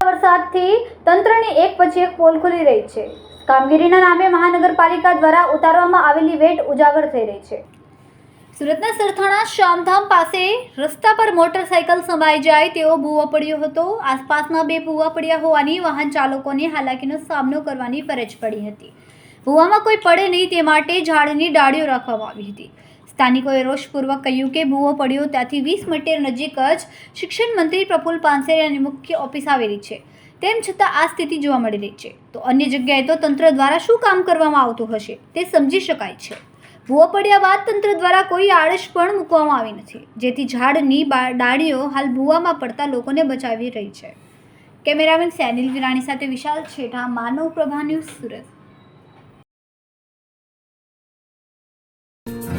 વરસાદથી તંત્રની એક પછી એક પોલ ખુલી રહી છે. કામગીરીના નામે મહાનગરપાલિકા દ્વારા ઉતારવામાં આવેલી વેટ ઉજાગર થઈ રહી છે. સુરતના સરથાણા શામધામ પાસે રસ્તા પર મોટરસાયકલ સમાઈ જાય તેવો ભૂવો પડ્યો હતો. આસપાસના બે ભૂવા પડ્યા હોવાની વાહન ચાલકોને હાલાકીનો સામનો કરવાની ફરજ પડી હતી. ભૂવામાં કોઈ પડે નહીં તે માટે ઝાડની ડાળીઓ રાખવામાં આવી હતી. સ્થાનિકોએ રોષપૂર્વક કહ્યું કે ભૂવો પડ્યો ત્યાંથી વીસ મીટર નજીક જ શિક્ષણ મંત્રી પ્રફુલ પાનસેરિયાની મુખ્ય ઓફિસ આવેલી છે. તેમ છતાં આ સ્થિતિ જોવા મળી રહી છે. તો અન્ય જગ્યાએ તો તંત્ર દ્વારા શું કામ કરવામાં આવતું હશે તે સમજી શકાય છે. ભૂવો પડ્યા બાદ તંત્ર દ્વારા કોઈ આળસ પણ મૂકવામાં આવી નથી. જેથી ઝાડની ડાળીઓ હાલ ભૂવામાં પડતા લોકોને બચાવી રહી છે. કેમેરામેન સેનિલ વિરાણી સાથે વિશાલ છેઠા, માનવ પ્રભા ન્યૂઝ સુરત.